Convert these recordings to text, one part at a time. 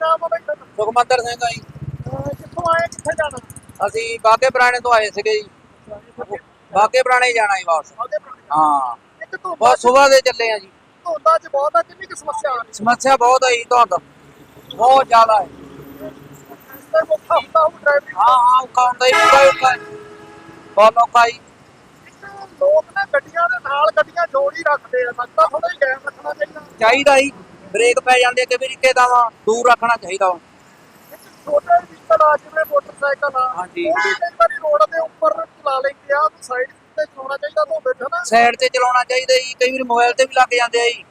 ਸੁਖਮੰਦਰ ਸਿੰਘ ਆ ਜੀ। ਅਹ ਕਿੱਥੋਂ ਆਏ ਕਿੱਥੇ ਜਾਣਾ? ਅਸੀਂ ਬਾਗੇ ਪੁਰਾਣੇ ਤੋਂ ਆਏ ਸੀਗੇ ਜੀ। ਬਾਗੇ ਪੁਰਾਣੇ ਹੀ ਜਾਣਾ ਜੀ ਵਾਪਸ। ਹਾਂ। ਇੱਕ ਧੁੰਦਾ ਬਹੁਤ ਸਵੇਰ ਦੇ ਚੱਲੇ ਆ ਜੀ। ਧੁੰਦਾ ਚ ਬਹੁਤ ਆ ਕਿੰਨੀ ਕੁ ਸਮੱਸਿਆ ਆ ਰਹੀ? ਸਮੱਸਿਆ ਬਹੁਤ ਜੀ ਧੁੰਦ। ਬਹੁਤ ਜ਼ਿਆਦਾ ਹੈ ਡਰਾਈਵਿੰਗ ਹਾਂ ਪੂਰਾ ਬਹੁਤ ਔਖਾ ਜੀ। ਲੋਕ ਨੇ ਗੱਡੀਆਂ ਦੇ ਨਾਲ ਗੱਡੀਆਂ ਜੋੜ ਹੀ ਰੱਖਦੇ ਆ ਲੱਗਦਾ ਥੋੜਾ ਹੀ ਗੈਪ ਰੱਖਣਾ ਚਾਹੀਦਾ। ਚਾਹੀਦਾ ਜੀ। ਬ੍ਰੇਕ ਪੈ ਜਾਂਦੇ ਕਿ ਵੀ ਇੱਕੇ ਦਾ ਵਾ ਦੂਰ ਰੱਖਣਾ ਚਾਹੀਦਾ ਵਾ। ਛੋਟੇ ਵਹੀਕਲ ਆ ਜਿਵੇਂ ਮੋਟਰਸਾਈਕਲ ਆ। ਹਾਂਜੀ। ਉਹ ਵੀ ਕਈ ਵਾਰੀ ਰੋਡ ਦੇ ਉੱਪਰ ਚਲਾ ਲੈਂਦੇ ਆ ਤੇ ਸਾਈਡ ਤੇ ਚਲਾਉਣਾ ਚਾਹੀਦਾ ਧੁੰਦੇ ਚ ਨਾ ਸਾਈਡ ਤੇ ਚਲਾਉਣਾ ਚਾਹੀਦਾ ਜੀ। ਕਈ ਵਾਰੀ ਮੋਬਾਈਲ ਤੇ ਵੀ ਲੱਗ ਜਾਂਦੇ ਆ ਜੀ।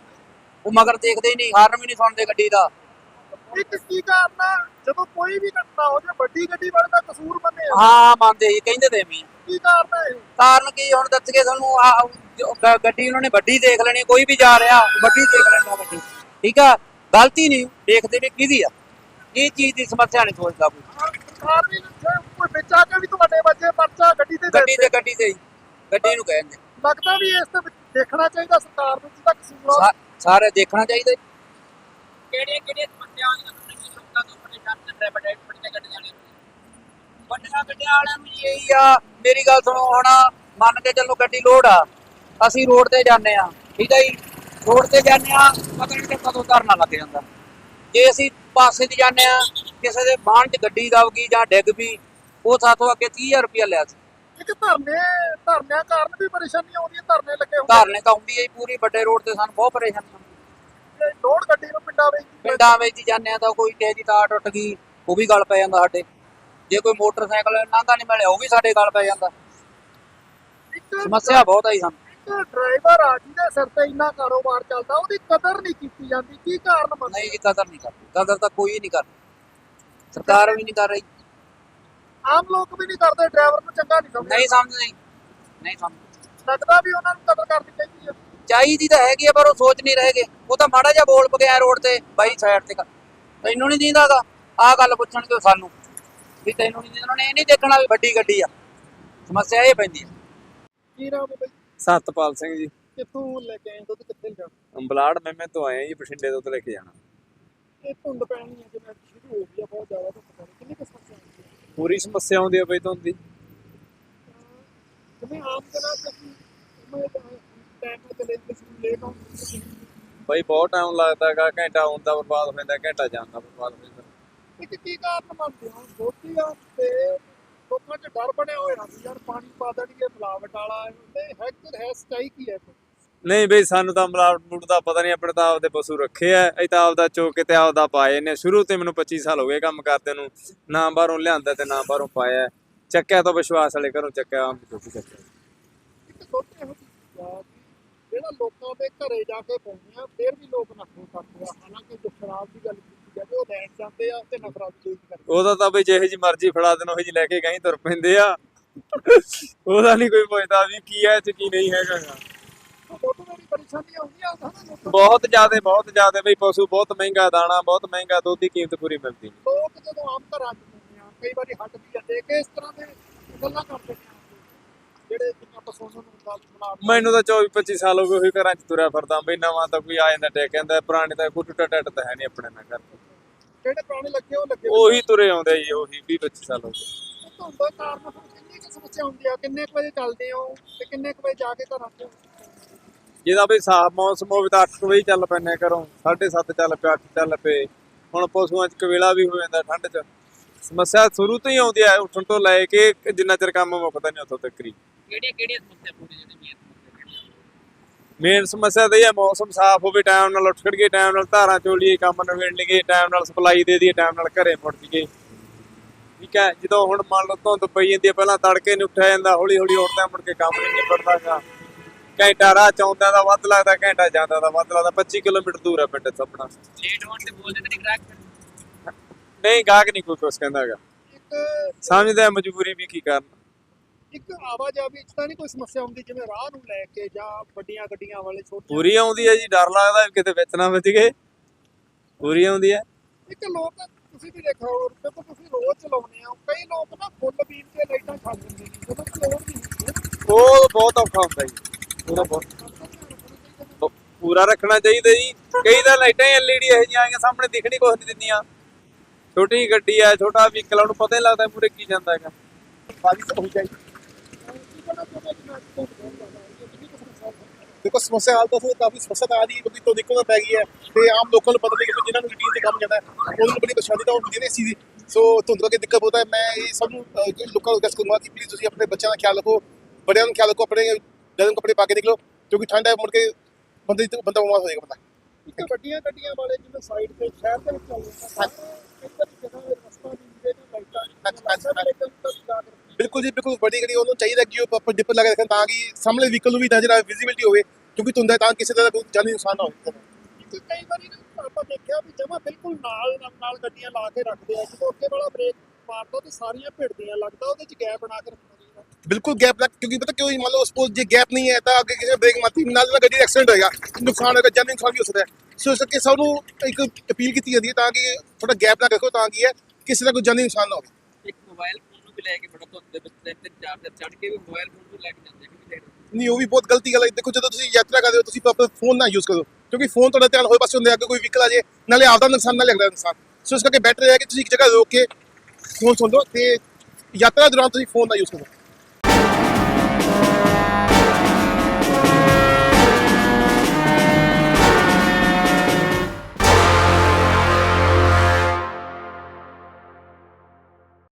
ਉਹ ਮਗਰ ਦੇਖਦੇ ਹੀ ਨਹੀਂ ਹਾਰਨ ਵੀ ਨਹੀਂ ਸੁਣਦੇ ਗੱਡੀ ਦਾ। ਇੱਕ ਕੀ ਕਾਰਨ ਆ? ਜਦੋਂ ਕੋਈ ਵੀ ਘਟਨਾ ਹੋ ਜਾਏ ਵੱਡੀ ਗੱਡੀ ਵਾਲੇ ਦਾ ਕਸੂਰ ਮੰਨੇ ਆ। ਹਾਂ ਮੰਨਦੇ ਜੀ ਕਹਿੰਦੇ ਤੇ ਆ। ਕੀ ਕਾਰਨ ਹੈ? ਕਾਰਨ ਕੀ ਹੁਣ ਦੱਸਗੇ ਤੁਹਾਨੂੰ ਆ ਜੋ ਗ- ਗੱਡੀ ਉਹਨਾਂ ਨੇ ਵੱਡੀ ਦੇਖ ਲੈਣੀ ਕੋਈ ਵੀ ਜਾ ਰਿਹਾ ਵੱਡੀ ਦੇਖ ਲੈਂਦਾ ਵੱਡੀ ਠੀਕ ਆ? ਗਲਤੀ ਨਹੀਂ ਦੇਖਦੇ ਵੀ ਕਿਹਦੀ ਆ। ਇਹ ਚੀਜ਼ ਦੀ ਸਮੱਸਿਆ ਨਹੀਂ ਸੋਚਦਾ ਕੋਈ। ਸਰਕਾਰ ਵੀ ਜੇ ਕੋਈ ਵਿੱਚ ਆ ਕੇ ਵੀ ਤੁਹਾਡੇ ਬੱਚੇ ਪਰਚਾ ਗੱਡੀ ਤੇ ਗੱਡੀ ਤੇ ਗੱਡੀ ਤੇ ਹੀ। ਗੱਡੀ ਨੂੰ ਕਹਿੰਦੇ ਲੱਗਦਾ ਵੀ ਇਸ ਤੇ ਦੇਖਣਾ ਚਾਹੀਦਾ ਸਰਕਾਰ ਨੂੰ ਜਿਹਦਾ ਕਸੂਰ ਸਾਰੇ ਦੇਖਣਾ ਚਾਹੀਦਾ। ਕਿਹੜੀਆਂ ਕਿਹੜੀਆਂ ਸਮੱਸਿਆਵਾਂ ਨੇ ਤੁਸੀਂ? ਲੋਕਾਂ ਤੋਂ ਪਰੇਸ਼ਾਨ ਕਰ ਰਹੇ ਬੜੇ ਬੜੇ ਗੱਡੀਆਂ ਨੇ ਵੱਡੀਆਂ ਗੱਡੀਆਂ ਵਾਲਿਆਂ ਨੂੰ ਜੀ ਇਹੀ ਆ। ਮੇਰੀ ਗੱਲ ਸੁਣੋ ਹੁਣ ਮੰਨ ਕੇ ਚੱਲੋ ਗੱਡੀ ਲੋਡ ਆ। ਅਸੀਂ ਰੋਡ ਤੇ ਜਾਂਦੇ ਆ। ਠੀਕ ਹੈ ਜੀ? ਰੋਡ ਤੇ ਜਾਂਦੇ ਆ ਪਤਾ ਨਹੀਂ ਕਦੋਂ ਧਰਨਾ ਲੱਗ ਜਾਂਦਾ। ਜੇ ਅਸੀਂ ਪਾਸੇ ਤੇ ਜਾਂਦੇ ਆ ਕਿਸੇ ਦੇ ਬਾਹਣ 'ਚ ਗੱਡੀ ਦਬ ਗਈ ਜਾਂ ਡਿੱਗ ਪਈ ਉਹ ਸਾਥੋਂ ਅੱਗੇ 30000 ਰੁਪਇਆ ਲਿਆ ਸੀ। ਇੱਕ ਧਰਨੇ ਧਰਨਿਆਂ ਕਾਰਨ ਵੀ ਪਰੇਸ਼ਾਨੀ ਆਉਂਦੀ ਹੈ ਧਰਨੇ ਲੱਗੇ ਹੁੰਦੇ ਧਰਨੇ ਤਾਂ ਆਉਂਦੀ ਹੈ ਪੂਰੀ ਵੱਡੇ ਰੋਡ ਤੇ ਸਾਨੂੰ ਬਹੁਤ ਪਰੇਸ਼ਾਨੀ ਨੇ। ਲੋਡ ਗੱਡੀ ਨੂੰ ਪਿੰਡਾਂ ਵਿੱਚ ਪਿੰਡਾਂ ਵਿੱਚ ਹੀ ਜਾਂਦੇ ਆ ਤਾਂ ਕੋਈ ਕਿਸੇ ਦੀ ਤਾਰ ਟੁੱਟ ਗਈ ਉਹ ਵੀ ਗਲ ਪੈ ਜਾਂਦਾ ਸਾਡੇ। ਜੇ ਕੋਈ ਮੋਟਰਸਾਈਕਲ ਨਾਂਗਾ ਨਹੀਂ ਮਿਲਿਆ ਉਹ ਵੀ ਸਾਡੇ ਗਲ ਪੈ ਜਾਂਦਾ। ਸਮੱਸਿਆ ਬਹੁਤ ਆਈ ਸਾਨੂੰ। ਇੱਕ ਆ ਜਿਹਦੇ ਸਿਰ ਤੇ ਇੰਨਾ ਕਾਰੋਬਾਰ ਚੱਲਦਾ ਉਹਦੀ ਕਦਰ ਨਹੀਂ ਕੀਤੀ ਜਾਂਦੀ ਕੀ ਕਾਰਨ ਮੰਨਦੇ ਨਹੀਂ ਜੀ ਕਦਰ ਨਹੀਂ ਕਰਦੀ। ਕਦਰ ਤਾਂ ਕੋਈ ਨਹੀਂ ਕਰਦੀ। ਸਰਕਾਰ ਵੀ ਨਹੀਂ ਕਰ ਰਹੀ। ਆਮ ਲੋਕ ਵੀ ਨਹੀਂ ਕਰਦੇ ਡਰਾਈਵਰ ਨੂੰ ਚੰਗਾ ਨਹੀਂ ਸਮਝਦੇ। ਨਹੀਂ ਸਮਝਦੀ। ਨਹੀਂ ਸਮਝਦੀ। ਲੱਗਦਾ ਵੀ ਉਹਨਾਂ ਨੂੰ ਕਦਰ ਕਰਨੀ ਚਾਹੀਦੀ ਹੈ। ਚਾਹੀਦੀ ਤਾਂ ਹੈਗੀ ਆ ਪਰ ਉਹ ਸੋਚ ਨਹੀਂ ਰਹੇਗੇ ਉਹ ਤਾਂ ਮਾੜਾ ਜਿਹਾ ਬੋਲ ਪਗਿਆ ਰੋਡ ਤੇ ਬਾਈ ਸਾਈਡ ਤੇ ਕਰ। ਤੈਨੂੰ ਨਹੀਂ ਦਿੰਦਾਗਾ ਆਹ ਗੱਲ ਪੁੱਛਣਗੇ ਸਾਨੂੰ। ਵੀ ਤੈਨੂੰ ਨਹੀਂ ਦਿੰਦਾ। ਉਹਨਾਂ ਨੇ ਇਹ ਨਹੀਂ ਦੇਖਣਾ ਵੀ ਵੱਡੀ ਗੱਡੀ ਆ। ਸਮੱਸਿਆ ਇਹ ਪੈਂਦੀ ਹੈ ਕੀ ਨਾਮ ਹੈ ਬਈ? ਸਤਪਾਲ ਸਿੰਘ ਜੀ। ਕਿੱਥੋਂ ਲੈ ਕੇ ਆਏ ਦੁੱਧ ਕਿੱਥੇ ਜਾਣਾ ਬਲਾੜ ਮੈਂ ਮੈਂ ਤੋਂ ਆਏ ਆ ਜੀ ਬਠਿੰਡੇ ਤੋਂ ਲੈ ਕੇ ਜਾਣਾ। ਇਹ ਧੁੰਦ ਪੈਣੀ ਹੈ ਜਿਵੇਂ ਸ਼ੁਰੂ ਹੋ ਗਈ ਆ ਬਹੁਤ ਜ਼ਿਆਦਾ ਧੁੰਦ ਪੈਣੀ ਕਿੰਨੀ ਕੁ ਸਮੱਸਿਆ ਆਉਂਦੀ ਹੈ? ਪੂਰੀ ਸਮੱਸਿਆ ਆਉਂਦੀ ਹੈ ਬਈ ਤੋਂ ਦੀ। ਜਿਵੇਂ ਆਮ ਚ ਅਸੀਂ ਮੈਂ ਟਾਈਮ ਤੇ ਚਲੇ ਜਾਂਦੇ ਸੀ ਲੇਟ ਆਉਂਦੇ ਬਈ ਬਹੁਤ ਟਾਈਮ ਲੱਗਦਾ ਹੈਗਾ ਘੰਟਾ ਆਉਣ ਦਾ ਬਰਬਾਦ ਹੋ ਜਾਂਦਾ ਘੰਟਾ ਜਾਣ ਦਾ ਬਰਬਾਦ ਹੋ ਜਾਂਦਾ। ਇੱਕ ਕੀ ਕਾਰਨ ਮੰਨਦੇ ਹੋ ਛੋਟੀ ਆ ਤੇ ਲੋਕਾਂ 'ਚ ਡਰ ਬਣਿਆ ਹੋਇਆ ਵੀ ਯਾਰ ਪਾਣੀ ਪਾ ਦੇਣਗੇ ਮਿਲਾਵਟ ਵਾਲਾ ਹੈ ਤੇ ਹੈ ਕਿ ਹੈ ਸਚਾਈ ਕੀ ਹੈ ਨਹੀਂ ਬਈ ਸਾਨੂੰ ਤਾਂ ਮਲਾਵਟ ਮੂਟ ਦਾ ਪਤਾ ਨਹੀਂ ਆਪਣੇ ਤਾਂ ਆਪਦੇ ਪਸ਼ੂ ਰੱਖੇ ਆ। ਅਸੀਂ ਤਾਂ ਆਪਦਾ ਚੋ ਕੇ ਤੇ ਆਪਦਾ ਪਾਏ ਨੇ। ਸ਼ੁਰੂ ਤੇ ਮੈਨੂੰ 25 ਸਾਲ ਹੋ ਗਏ ਕੰਮ ਕਰਦੇ ਨੂੰ। ਨਾ ਬਾਹਰੋਂ ਲਿਆਂਦਾ ਤੇ ਨਾ ਬਾਹਰੋਂ ਪਾਇਆ। ਚੱਕਿਆ ਤਾਂ ਵਿਸ਼ਵਾਸ ਵਾਲੇ ਘਰੋਂ ਚੱਕਿਆ। ਆਮ ਚੋਕੀ ਚੱਕਿਆ ਜਿਹੜਾ ਲੋਕਾਂ ਦੇ ਘਰੇ ਜਾ ਕੇ ਪਾਉਂਦੇ ਆ ਫਿਰ ਵੀ ਲੋਕ ਨਖਰੇ ਕਰਦੇ ਆ। ਹਾਲਾਂਕਿ ਜੋ ਸ਼ਰਾਬ ਦੀ ਗੱਲ ਕੀਤੀ ਜਾਵੇ ਉਹ ਲੈਣ ਜਾਂਦੇ ਆ ਤੇ ਨਖਰਾ ਵੀ ਕਰਦੇ ਉਹਦਾ ਤਾਂ ਬਈ ਜਿਹੇ ਜੀ ਮਰਜ਼ੀ ਫੜਾ ਦੇਣ ਉਹੀ ਜੀ ਲੈ ਕੇ ਗਈ ਤੁਰ ਪੈਂਦੇ ਆ। ਉਹਦਾ ਨਹੀਂ ਕੋਈ ਪੁੱਛਦਾ ਵੀ ਕੀ ਹੈ ਤੇ ਕੀ ਨਹੀਂ ਹੈਗਾ। ਬਹੁਤ ਜ਼ਿਆਦਾ ਬਹੁਤ ਜ਼ਿਆਦਾ ਬਈ ਪਸ਼ੂ ਬਹੁਤ ਮਹਿੰਗਾ ਦਾਣਾ ਬਹੁਤ ਮਹਿੰਗਾ ਦੁੱਧ ਦੀ ਕੀਮਤ ਪੂਰੀ ਮਿਲਦੀ ਨਹੀਂ। ਲੋਕ ਜਦੋਂ ਆਮ ਘਰਾਂ 'ਚ ਹੁੰਦੇ ਆ ਕਈ ਵਾਰੀ ਹੱਟ ਵੀ ਜਾਂਦੇ ਕਿ ਇਸ ਤਰ੍ਹਾਂ ਦੇ ਗੱਲਾਂ ਕਰਦੇ ਨੇ ਜਿਹੜੇ ਜਿੰਨਾ ਪਸੰਦ ਨੂੰ ਗੱਲ ਬਣਾ ਮੈਨੂੰ ਤਾਂ 24 25 ਸਾਲ ਹੋ ਗਏ ਉਹੀ ਘਰਾਂ 'ਚ ਤੁਰਿਆ ਫਿਰਦਾ ਬਈ ਨਵਾਂ ਤਾਂ ਕੋਈ ਆ ਜਾਂਦਾ ਟੇਕ ਕਹਿੰਦਾ ਪੁਰਾਣੇ ਤਾਂ ਕੋਈ ਟੁੱਟਾ ਟੱਟ ਤਾਂ ਹੈ ਨਹੀਂ ਆਪਣੇ ਨਾਲ ਘਰ। ਜਿਹੜੇ ਪੁਰਾਣੇ ਲੱਗੇ ਉਹ ਲੱਗੇ ਉਹੀ ਤੁਰੇ ਆਉਂਦੇ ਜੀ ਉਹੀ 20 25 ਸਾਲ ਹੋ ਗਏ। ਧੁੰਦ ਕਾਰਨ ਕਿੰਨੀ ਕੁ ਸਮੱਸਿਆ ਹੁੰਦੀ ਆ ਕਿੰਨੇ ਕੁ ਵਜੇ ਚੱਲਦੇ ਹੋ ਤੇ ਕਿੰਨੇ ਕੁ ਵਜੇ ਜਾ ਕੇ ਘਰਾਂ 'ਚ ਜਿਹਦਾ ਬਈ ਸਾਫ਼ ਮੌਸਮ ਹੋਵੇ ਤਾਂ 8 ਵਜੇ ਚੱਲ ਪੈਨੇ ਘਰੋਂ 7:30 ਚੱਲ ਪਿਆ 8 ਚੱਲ ਪਏ। ਹੁਣ ਪਸ਼ੂਆਂ 'ਚ ਕਵੇਲਾ ਵੀ ਹੋ ਜਾਂਦਾ ਠੰਡ 'ਚ। ਸਮੱਸਿਆ ਸ਼ੁਰੂ ਤੋਂ ਹੀ ਆਉਂਦੀ ਹੈ ਉੱਠਣ ਤੋਂ ਲੈ ਕੇ ਜਿੰਨਾ ਚਿਰ ਕੰਮ ਮੁੱਕਦਾ ਨਹੀਂ ਉੱਥੋਂ ਤੱਕ ਹੀ। ਕਿਹੜੀਆਂ ਕਿਹੜੀਆਂ ਸਮੱਸਿਆ ਪੂਰੀ ਜਿਹੜੀ ਮੇਨ ਸਮੱਸਿਆ ਕਿਹੜੀਆਂ? ਮੇਨ ਸਮੱਸਿਆ ਤਾਂ ਇਹ ਹੈ ਮੌਸਮ ਸਾਫ਼ ਹੋਵੇ ਟਾਈਮ ਨਾਲ ਉੱਠ ਖੜੀਏ ਟਾਈਮ ਨਾਲ ਧਾਰਾਂ ਚੋਲੀਏ ਕੰਮ ਨਵੇੜ ਲਈਏ ਟਾਈਮ ਨਾਲ ਸਪਲਾਈ ਦੇ ਦਈਏ ਟਾਈਮ ਨਾਲ ਘਰੇ ਮੁੜ ਜਾਈਏ। ਠੀਕ ਹੈ ਜਦੋਂ ਹੁਣ ਮੰਨ ਲਓ ਧੁੰਦ ਪਈ ਜਾਂਦੀ ਹੈ ਪਹਿਲਾਂ ਤੜਕੇ ਨੂੰ ਉੱਠਿਆ ਜਾਂਦਾ ਹੌਲੀ ਹੌਲੀ ਉੱਠਦਾ ਮੁੜ ਕੇ ਕੰਮ ਨਹੀਂ ਨਿਬੜਦਾਗਾ। ਘੰਟਾ ਰਾਹ ਚ ਆਉਂਦਾ ਦਾ ਵੱਧ ਲੱਗਦਾ ਘੰਟਾ ਜਾਂਦਾ ਦਾ ਵੱਧ ਲੱਗਦਾ। 25 ਕਿਲੋਮੀਟਰ ਦੂਰ ਹੈ ਪਿੰਡ ਤੋਂ ਆਪਣਾ। ਲੇਟ ਹੋਣ ਤੇ ਬੋਲਦੇ ਤੇ ਨਹੀਂ ਕਰਾਕ ਨਹੀਂ ਗਾਹਕ ਨਹੀਂ ਕੋਈ ਕੁਛ ਕਹਿੰਦਾ ਹੈਗਾ। ਸਮਝਦਾ ਹੈ ਮਜਬੂਰੀ ਵੀ ਕੀ ਕਰਨ। ਇੱਕ ਆਵਾਜਾਈ ਚ ਤਾਂ ਨਹੀਂ ਕੋਈ ਸਮੱਸਿਆ ਹੁੰਦੀ ਜਿਵੇਂ ਰਾਹ ਨੂੰ ਲੈ ਕੇ ਜਾਂ ਵੱਡੀਆਂ ਗੱਡੀਆਂ ਵਾਲੇ ਛੋਟੀਆਂ ਪੂਰੀ ਆਉਂਦੀ ਹੈ ਜੀ ਡਰ ਲੱਗਦਾ ਵੀ ਕਿਤੇ ਵਿੱਚ ਨਾ ਵੱਜ ਗਏ। ਪੂਰੀ ਆਉਂਦੀ ਹੈ ਇੱਕ ਲੋਕ ਤੁਸੀਂ ਵੀ ਦੇਖੋ ਤੁਸੀਂ ਰੋਜ਼ ਚਲਾਉਂਦੇ ਆ ਕਈ ਲੋਕ ਨਾ ਫੁੱਲ ਬੀਮ ਤੇ ਲਾਈਟਾਂ ਛੱਡ ਦਿੰਦੇ ਨੇ ਜਦੋਂ ਲੋੜ ਨਹੀਂ ਹੁੰਦੀ ਉਹ ਬਹੁਤ ਔਖਾ ਹੁੰਦਾ ਜੀ। ਉਹਦਾ ਬਹੁਤ। ਪੂਰਾ ਰੱਖਣਾ ਚਾਹੀਦਾ ਜੀ। ਕਈ ਤਾਂ ਲਾਈਟਾਂ ਐਲਈਡੀ ਇਹ ਜਿਹੀਆਂ ਆਈਆਂ, ਸਾਹਮਣੇ ਦਿਖਣੀ ਕੁਛ ਨਹੀਂ ਦਿੰਦੀਆਂ। ਛੋਟੀ ਗੱਡੀ ਆ, ਛੋਟਾ ਵਹੀਕਲ ਉਹਨੂੰ ਪਤਾ ਹੀ ਲੱਗਦਾ ਮੂਰੇ ਕੀ ਜਾਂਦਾ ਹੈਗਾ। ਬਾਜੀ ਤਾਂ ਹੋ ਜਾਏਗੀ ਸਮੱਸਿਆ ਦੇਖੋ, ਸਮੱਸਿਆ ਹਾਲ ਤਾਂ ਕਾਫੀ ਸਮੱਸਿਆ ਤਾਂ ਆ ਰਹੀ ਹੈ ਤੋਂ ਦਿੱਕਤ ਪੈ ਗਈ ਹੈ ਤੇ ਆਮ ਲੋਕਾਂ ਨੂੰ ਪਤਾ ਨਹੀਂ ਕਿ ਜਿਨ੍ਹਾਂ ਨੂੰ ਗੱਡੀ ਤੇ ਕੰਮ ਜਾਂਦਾ ਹੈ, ਉਹਨਾਂ ਨੂੰ ਬੜੀ ਪਰੇਸ਼ਾਨੀ ਤਾਂ ਹੁੰਦੀ ਹੈ ਇਸ ਚੀਜ਼ ਦੀ। ਸੋ ਤੁਹਾਨੂੰ ਕਰਕੇ ਦਿੱਕਤ ਹੁੰਦਾ ਹੈ। ਮੈਂ ਇਹ ਸਭ ਨੂੰ ਲੋਕਾਂ ਨੂੰ ਰਿਕਵੈਸਟ ਕਰੂੰਗਾ ਕਿ ਪਲੀਜ਼ ਤੁਸੀਂ ਆਪਣੇ ਬੱਚਿਆਂ ਦਾ ਖਿਆਲ ਰੱਖੋ ਬੜਿਆਂ ਨੂੰ ਖਿਆਲ ਰੱਖੋ, ਆਪਣੇ ਗਰਮ ਕੱਪੜੇ ਪਾ ਕੇ ਨਿਕਲੋ ਕਿਉਂਕਿ ਠੰਡ ਹੈ ਮੁੜ ਕੇ ਬੰਦੇ ਬੰਦਾ ਬਿਮਾਰ ਹੋ ਜਾਏਗਾ ਬੰਦਾ। ਇੱਕ ਵੱਡੀਆਂ ਗੱਡੀਆਂ ਵਾਲੇ ਜਿਵੇਂ ਸਾਈਡ ਤੇ ਸ਼ਹਿਰ ਦੇ ਵਿੱਚ ਚੱਲਦੇ ਹਨ ਇੱਧਰ ਜਗ੍ਹਾ ਰਸਤਾ ਨਹੀਂ ਮਿਲੇ ਨਾ ਲਾਈਟਾਂ ਬਿਲਕੁਲ ਜੀ ਬਿਲਕੁਲ ਵੱਡੀ ਗੱਡੀ ਉਹਨੂੰ ਚਾਹੀਦਾ ਕਿ ਉਹ ਪ੍ਰੋਪਰ ਡਿੱਪਰ ਲਗਾ ਰੱਖਣ ਤਾਂ ਕਿ ਸਾਹਮਣੇ ਵਹੀਕਲ ਨੂੰ ਵੀ ਨਜ਼ਰ ਆਵੇ ਵਿਜ਼ਿਬਿਲਟੀ ਹੋਵੇ ਕਿਉਂਕਿ ਧੁੰਦ ਹੈ ਤਾਂ ਕਿਸੇ ਦਾ ਕੋਈ ਜਾਨੀ ਨੁਕਸਾਨ ਨਾ ਹੋਵੇ। ਕਈ ਵਾਰੀ ਨਾ ਆਪਾਂ ਦੇਖਿਆ ਵੀ ਜਮਾ ਬਿਲਕੁਲ ਨਾਲ ਨਾਲ ਗੱਡੀਆਂ ਲਾ ਕੇ ਰੱਖਦੇ ਆ ਜਦੋਂ ਅੱਗੇ ਵਾਲਾ ਬ੍ਰੇਕ ਮਾਰਦਾ ਤੇ ਸਾਰੀਆਂ ਭਿੜਦੀਆਂ ਲੱਗਦਾ ਉਹਦੇ ਚ ਗੈਪ ਬਣਾ ਕੇ ਰੱਖਣਾ। ਚਾਹੀਦਾ ਬਿਲਕੁਲ ਗੈਪ ਲੱਗ ਕਿਉਂਕਿ ਪਤਾ ਕਿਉਂ ਮੰਨ ਲਓ ਸਪੋਜ਼ ਜੇ ਗੈਪ ਨਹੀਂ ਹੈ ਤਾਂ ਅੱਗੇ ਕਿਸੇ ਬ੍ਰੇਕ ਮਾਰਤੀ ਨਾਲ ਨਾਲ ਗੱਡੀ ਐਕਸੀਡੈਂਟ ਹੋਏਗਾ ਨੁਕਸਾਨ ਹੋਏਗਾ ਜਾਨੀ ਨੁਕਸਾਨ ਵੀ ਹੋ ਸਕਦਾ ਸੋ ਇਸ ਕਰਕੇ ਸਭ ਨੂੰ ਇੱਕ ਅਪੀਲ ਕੀਤੀ ਜਾਂਦੀ ਹੈ ਤਾਂ ਕਿ ਥੋੜਾ ਗੈਪ ਨਾ ਰੱਖੋ ਤਾਂ ਕਿ ਹੈ ਕਿਸੇ ਦਾ ਕੋਈ ਜਾਨੀ ਨੁਕਸਾਨ ਨਾ ਹੋਵੇ। ਇੱਕ ਮੋਬਾਈਲ ਫੋਨ ਨੂੰ ਵੀ ਲੈ ਕੇ ਬੜਾ ਧੁੰਦ ਦੇ ਵਿੱਚ ਤਿੰਨ ਤਿੰਨ ਚਾਰ ਚਾਰ ਚੜ ਕੇ ਵੀ ਮੋਬਾਈਲ ਫੋਨ ਨੂੰ ਲੈ ਕੇ ਜਾਂਦੇ ਕਿ ਨਹੀਂ ਨਹੀਂ ਉਹ ਵੀ ਬਹੁਤ ਗਲਤੀ ਗੱਲ ਹੈ। ਦੇਖੋ ਜਦੋਂ ਤੁਸੀਂ ਯਾਤਰਾ ਕਰਦੇ ਹੋ ਤੁਸੀਂ ਪ੍ਰੋਪਰ ਫੋਨ ਨਾ ਯੂਜ਼ ਕਰੋ ਕਿਉਂਕਿ ਫੋਨ ਤੁਹਾਡਾ ਧਿਆਨ ਹੋਏ ਪਾਸੇ ਹੁੰਦੇ ਅੱਗੇ ਕੋਈ ਵਹੀਕਲ ਆ ਜੇ ਨਾਲੇ ਆਪਦਾ ਨੁਕਸਾਨ ਨਾ ਲੱਗਦਾ ਇਨਸਾਨ ਸੋ ਇਸ ਕਰਕੇ ਬੈਟਰ ਹੈ ਕਿ ਤੁਸੀਂ ਇੱਕ ਜਗ੍ਹਾ ਰੋਕ ਕੇ ਫੋਨ ਸੁਣ ਲਓ ਤੇ ਯਾਤਰਾ ਦੌਰਾਨ ਤੁਸੀਂ ਫੋਨ ਨਾ ਯੂਜ਼ ਕਰੋ।